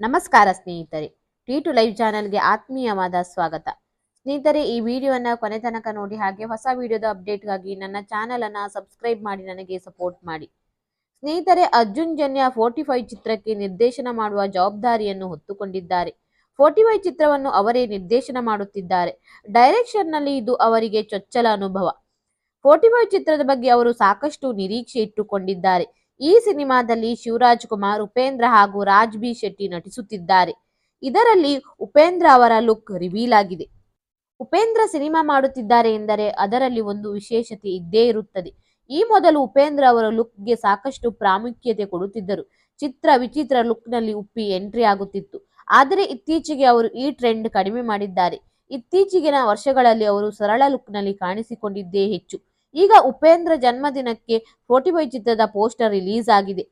ನಮಸ್ಕಾರ ಸ್ನೇಹಿತರೆ. T to live ಚಾನೆಲ್ಗೆ ಆತ್ಮೀಯವಾದ ಸ್ವಾಗತ. ಸ್ನೇಹಿತರೆ, ಈ ವಿಡಿಯೋನ ಕೊನೆ ತನಕ ನೋಡಿ ಹಾಗೆ ಹೊಸ ವಿಡಿಯೋದ ಅಪ್ಡೇಟ್ಗಾಗಿ ನನ್ನ ಚಾನೆಲ್ ಅನ್ನ ಸಬ್ಸ್ಕ್ರೈಬ್ ಮಾಡಿ, ನನಗೆ ಸಪೋರ್ಟ್ ಮಾಡಿ. ಸ್ನೇಹಿತರೆ, ಅರ್ಜುನ್ ಜನ್ಯ ಫೋರ್ಟಿ ಚಿತ್ರಕ್ಕೆ ನಿರ್ದೇಶನ ಮಾಡುವ ಜವಾಬ್ದಾರಿಯನ್ನು ಹೊತ್ತುಕೊಂಡಿದ್ದಾರೆ. ಫೋರ್ಟಿ ಫೈವ್ ಚಿತ್ರವನ್ನು ಅವರೇ ನಿರ್ದೇಶನ ಮಾಡುತ್ತಿದ್ದಾರೆ. ಡೈರೆಕ್ಷನ್ನಲ್ಲಿ ಇದು ಅವರಿಗೆ ಚೊಚ್ಚಲ ಅನುಭವ. ಫೋರ್ಟಿ ಫೈವ್ ಚಿತ್ರದ ಬಗ್ಗೆ ಅವರು ಸಾಕಷ್ಟು ನಿರೀಕ್ಷೆ ಇಟ್ಟುಕೊಂಡಿದ್ದಾರೆ. ಈ ಸಿನಿಮಾದಲ್ಲಿ ಶಿವರಾಜ್ ಕುಮಾರ್, ಉಪೇಂದ್ರ ಹಾಗೂ ರಾಜ್ ಬಿ ಶೆಟ್ಟಿ ನಟಿಸುತ್ತಿದ್ದಾರೆ. ಇದರಲ್ಲಿ ಉಪೇಂದ್ರ ಅವರ ಲುಕ್ ರಿವೀಲ್ ಆಗಿದೆ. ಉಪೇಂದ್ರ ಸಿನಿಮಾ ಮಾಡುತ್ತಿದ್ದಾರೆ ಎಂದರೆ ಅದರಲ್ಲಿ ಒಂದು ವಿಶೇಷತೆ ಇದ್ದೇ ಇರುತ್ತದೆ. ಈ ಮೊದಲು ಉಪೇಂದ್ರ ಅವರ ಲುಕ್ಗೆ ಸಾಕಷ್ಟು ಪ್ರಾಮುಖ್ಯತೆ ಕೊಡುತ್ತಿದ್ದರು. ಚಿತ್ರ ವಿಚಿತ್ರ ಲುಕ್ನಲ್ಲಿ ಉಪ್ಪಿ ಎಂಟ್ರಿ ಆಗುತ್ತಿತ್ತು. ಆದರೆ ಇತ್ತೀಚೆಗೆ ಅವರು ಈ ಟ್ರೆಂಡ್ ಕಡಿಮೆ ಮಾಡಿದ್ದಾರೆ. ಇತ್ತೀಚೆಗಿನ ವರ್ಷಗಳಲ್ಲಿ ಅವರು ಸರಳ ಲುಕ್ನಲ್ಲಿ ಕಾಣಿಸಿಕೊಂಡಿದ್ದೇ ಹೆಚ್ಚು. ಈಗ ಉಪೇಂದ್ರ ಜನ್ಮದಿನಕ್ಕೆ ಫೋರ್ಟಿ ಫೈವ್ ಚಿತ್ರದ ಪೋಸ್ಟರ್ ರಿಲೀಸ್ ಆಗಿದೆ.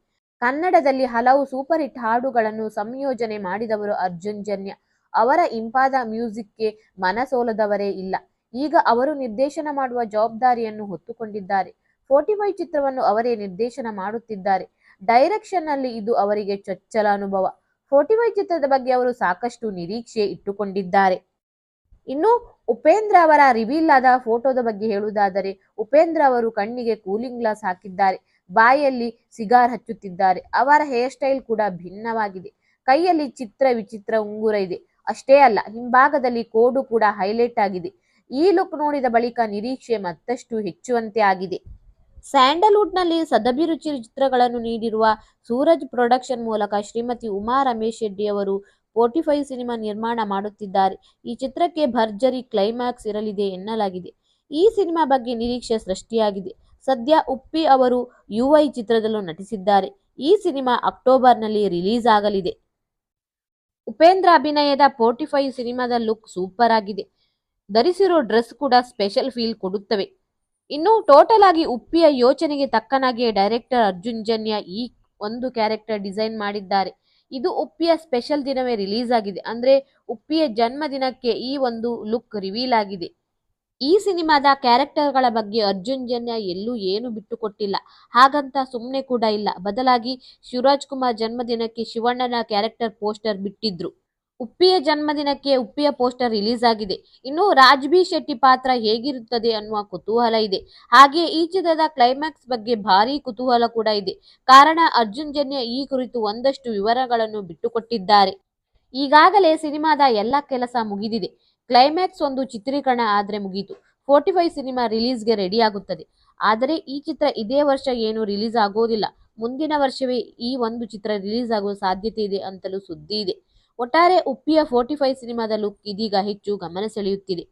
ಕನ್ನಡದಲ್ಲಿ ಹಲವು ಸೂಪರ್ ಹಿಟ್ ಹಾಡುಗಳನ್ನು ಸಂಯೋಜನೆ ಮಾಡಿದವರು ಅರ್ಜುನ್ ಜನ್ಯ. ಅವರ ಇಂಪಾದ ಮ್ಯೂಸಿಕ್ಗೆ ಮನಸೋಲದವರೇ ಇಲ್ಲ. ಈಗ ಅವರು ನಿರ್ದೇಶನ ಮಾಡುವ ಜವಾಬ್ದಾರಿಯನ್ನು ಹೊತ್ತುಕೊಂಡಿದ್ದಾರೆ. ಫೋರ್ಟಿ ಫೈವ್ ಚಿತ್ರವನ್ನು ಅವರೇ ನಿರ್ದೇಶನ ಮಾಡುತ್ತಿದ್ದಾರೆ. ಡೈರೆಕ್ಷನ್ನಲ್ಲಿ ಇದು ಅವರಿಗೆ ಚೊಚ್ಚಲ ಅನುಭವ. ಫೋರ್ಟಿ ಫೈವ್ ಚಿತ್ರದ ಬಗ್ಗೆ ಅವರು ಸಾಕಷ್ಟು ನಿರೀಕ್ಷೆ ಇಟ್ಟುಕೊಂಡಿದ್ದಾರೆ. ಇನ್ನು ಉಪೇಂದ್ರ ಅವರ ರಿವೀಲ್ ಆದ ಫೋಟೋದ ಬಗ್ಗೆ ಹೇಳುವುದಾದರೆ, ಉಪೇಂದ್ರ ಅವರು ಕಣ್ಣಿಗೆ ಕೂಲಿಂಗ್ ಗ್ಲಾಸ್ ಹಾಕಿದ್ದಾರೆ, ಬಾಯಲ್ಲಿ ಸಿಗಾರ್ ಹಚ್ಚುತ್ತಿದ್ದಾರೆ. ಅವರ ಹೇರ್ ಸ್ಟೈಲ್ ಕೂಡ ಭಿನ್ನವಾಗಿದೆ. ಕೈಯಲ್ಲಿ ಚಿತ್ರ ವಿಚಿತ್ರ ಉಂಗುರ ಇದೆ. ಅಷ್ಟೇ ಅಲ್ಲ, ಹಿಂಭಾಗದಲ್ಲಿ ಕೋಡು ಕೂಡ ಹೈಲೈಟ್ ಆಗಿದೆ. ಈ ಲುಕ್ ನೋಡಿದ ಬಳಿಕ ನಿರೀಕ್ಷೆ ಮತ್ತಷ್ಟು ಹೆಚ್ಚುವಂತೆ ಆಗಿದೆ. ಸ್ಯಾಂಡಲ್ವುಡ್ನಲ್ಲಿ ಸದಭಿರುಚಿ ಚಿತ್ರಗಳನ್ನು ನೀಡಿರುವ ಸೂರಜ್ ಪ್ರೊಡಕ್ಷನ್ ಮೂಲಕ ಶ್ರೀಮತಿ ಉಮಾ ರಮೇಶ್ ಶೆಡ್ಡಿ ಅವರು ಫೋರ್ಟಿ ಫೈವ್ ಸಿನಿಮಾ ನಿರ್ಮಾಣ ಮಾಡುತ್ತಿದ್ದಾರೆ. ಈ ಚಿತ್ರಕ್ಕೆ ಭರ್ಜರಿ ಕ್ಲೈಮ್ಯಾಕ್ಸ್ ಇರಲಿದೆ ಎನ್ನಲಾಗಿದೆ. ಈ ಸಿನಿಮಾ ಬಗ್ಗೆ ನಿರೀಕ್ಷೆ ಸೃಷ್ಟಿಯಾಗಿದೆ. ಸದ್ಯ ಉಪ್ಪಿ ಅವರು ಯುಐ ಚಿತ್ರದಲ್ಲೂ ನಟಿಸಿದ್ದಾರೆ. ಈ ಸಿನಿಮಾ ಅಕ್ಟೋಬರ್ನಲ್ಲಿ ರಿಲೀಸ್ ಆಗಲಿದೆ. ಉಪೇಂದ್ರ ಅಭಿನಯದ ಫೋರ್ಟಿ ಫೈವ್ ಸಿನಿಮಾದ ಲುಕ್ ಸೂಪರ್ ಆಗಿದೆ. ಧರಿಸಿರೋ ಡ್ರೆಸ್ ಕೂಡ ಸ್ಪೆಷಲ್ ಫೀಲ್ ಕೊಡುತ್ತವೆ. ಇನ್ನು ಟೋಟಲ್ ಆಗಿ ಉಪ್ಪಿಯ ಯೋಚನೆಗೆ ತಕ್ಕನಾಗಿ ಡೈರೆಕ್ಟರ್ ಅರ್ಜುನ್ ಜನ್ಯ ಈ ಒಂದು ಕ್ಯಾರೆಕ್ಟರ್ ಡಿಸೈನ್ ಮಾಡಿದ್ದಾರೆ. ಇದು ಉಪ್ಪಿಯ ಸ್ಪೆಷಲ್ ದಿನವೇ ರಿಲೀಸ್ ಆಗಿದೆ. ಅಂದ್ರೆ ಉಪ್ಪಿಯ ಜನ್ಮದಿನಕ್ಕೆ ಈ ಒಂದು ಲುಕ್ ರಿವೀಲ್ ಆಗಿದೆ. ಈ ಸಿನಿಮಾದ ಕ್ಯಾರೆಕ್ಟರ್ಗಳ ಬಗ್ಗೆ ಅರ್ಜುನ್ ಜನ್ಯ ಎಲ್ಲೂ ಏನು ಬಿಟ್ಟುಕೊಟ್ಟಿಲ್ಲ. ಹಾಗಂತ ಸುಮ್ಮನೆ ಕೂಡ ಇಲ್ಲ. ಬದಲಾಗಿ ಶಿವರಾಜ್ ಕುಮಾರ್ ಜನ್ಮದಿನಕ್ಕೆ ಶಿವಣ್ಣನ ಕ್ಯಾರೆಕ್ಟರ್ ಪೋಸ್ಟರ್ ಬಿಟ್ಟಿದ್ರು. ಉಪ್ಪಿಯ ಜನ್ಮದಿನಕ್ಕೆ ಉಪ್ಪಿಯ ಪೋಸ್ಟರ್ ರಿಲೀಸ್ ಆಗಿದೆ. ಇನ್ನು ರಾಜ್ಬಿ ಶೆಟ್ಟಿ ಪಾತ್ರ ಹೇಗಿರುತ್ತದೆ ಅನ್ನುವ ಕುತೂಹಲ ಇದೆ. ಹಾಗೆ ಈ ಚಿತ್ರದ ಕ್ಲೈಮ್ಯಾಕ್ಸ್ ಬಗ್ಗೆ ಭಾರಿ ಕುತೂಹಲ ಕೂಡ ಇದೆ. ಕಾರಣ ಅರ್ಜುನ್ ಜನ್ಯ ಈ ಕುರಿತು ಒಂದಷ್ಟು ವಿವರಗಳನ್ನು ಬಿಟ್ಟುಕೊಟ್ಟಿದ್ದಾರೆ. ಈಗಾಗಲೇ ಸಿನಿಮಾದ ಎಲ್ಲ ಕೆಲಸ ಮುಗಿದಿದೆ. ಕ್ಲೈಮ್ಯಾಕ್ಸ್ ಒಂದು ಚಿತ್ರೀಕರಣ ಆದರೆ ಮುಗೀತು. ಫೋರ್ಟಿ ಫೈವ್ ಸಿನಿಮಾ ರಿಲೀಸ್ಗೆ ರೆಡಿ ಆಗುತ್ತದೆ. ಆದರೆ ಈ ಚಿತ್ರ ಇದೇ ವರ್ಷ ಏನು ರಿಲೀಸ್ ಆಗೋದಿಲ್ಲ. ಮುಂದಿನ ವರ್ಷವೇ ಈ ಒಂದು ಚಿತ್ರ ರಿಲೀಸ್ ಆಗುವ ಸಾಧ್ಯತೆ ಇದೆ ಅಂತಲೂ ಸುದ್ದಿ ಇದೆ. ಒಟ್ಟಾರೆ ಉಪ್ಪಿಯ ಫೋರ್ಟಿಫೈ ಸಿನಿಮಾದ ಲುಕ್ ಇದೀಗ ಹೆಚ್ಚು ಗಮನ ಸೆಳೆಯುತ್ತಿದೆ.